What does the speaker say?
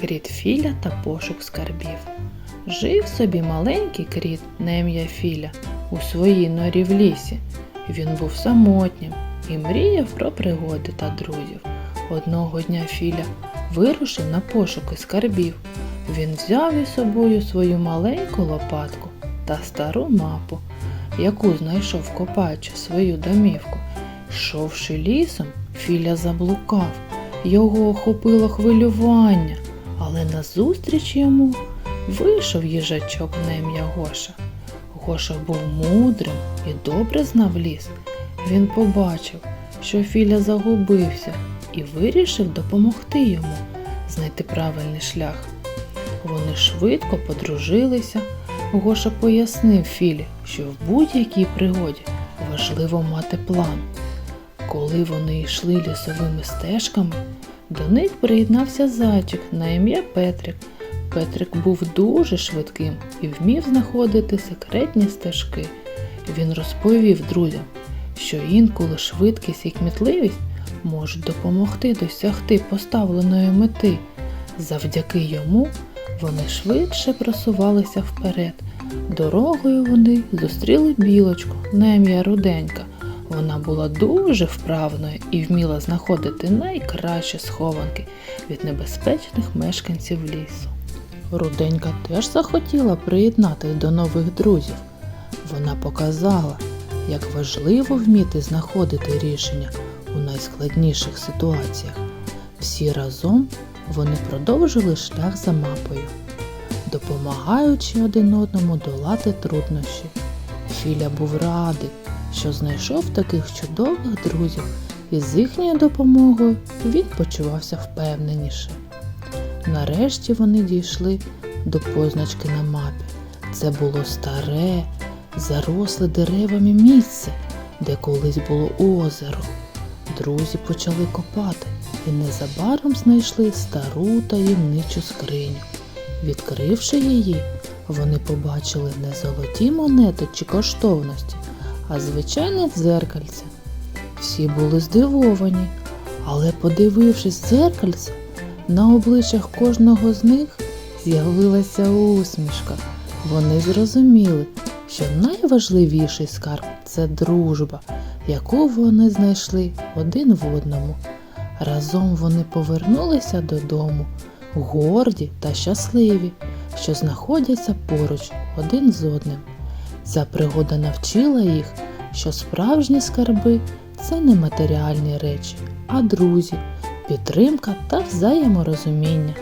Кріт Філя та пошук скарбів. Жив собі маленький кріт на ім'я Філя у своїй норі в лісі. Він був самотнім і мріяв про пригоди та друзів. Одного дня Філя вирушив на пошуки скарбів. Він взяв із собою свою маленьку лопатку та стару мапу, яку знайшов копаючи свою домівку. Йшовши лісом, Філя заблукав. Його охопило хвилювання, але назустріч йому вийшов їжачок на ім'я Гоша. Гоша був мудрим і добре знав ліс. Він побачив, що Філя загубився і вирішив допомогти йому знайти правильний шлях. Вони швидко подружилися. Гоша пояснив Філі, що в будь-якій пригоді важливо мати план. Коли вони йшли лісовими стежками, до них приєднався зайчик на ім'я Петрик. Петрик був дуже швидким і вмів знаходити секретні стежки. Він розповів друзям, що інколи швидкість і кмітливість можуть допомогти досягти поставленої мети. Завдяки йому вони швидше просувалися вперед. Дорогою вони зустріли білочку на ім'я Руденька. Вона була дуже вправною і вміла знаходити найкращі схованки від небезпечних мешканців лісу. Руденька теж захотіла приєднатись до нових друзів. Вона показала, як важливо вміти знаходити рішення у найскладніших ситуаціях. Всі разом вони продовжили шлях за мапою, допомагаючи один одному долати труднощі. Філя був радий, що знайшов таких чудових друзів, і з їхньою допомогою він почувався впевненіше. Нарешті вони дійшли до позначки на мапі. Це було старе, заросле деревами місце, де колись було озеро. Друзі почали копати і незабаром знайшли стару таємничу скриню. Відкривши її, вони побачили не золоті монети чи коштовності, а звичайне дзеркальце. Всі були здивовані, але подивившись дзеркальце, на обличчях кожного з них з'явилася усмішка. Вони зрозуміли, що найважливіший скарб це дружба, яку вони знайшли один в одному. Разом вони повернулися додому, горді та щасливі, що знаходяться поруч один з одним. Ця пригода навчила їх, що справжні скарби це не матеріальні речі, а друзі, підтримка та взаєморозуміння.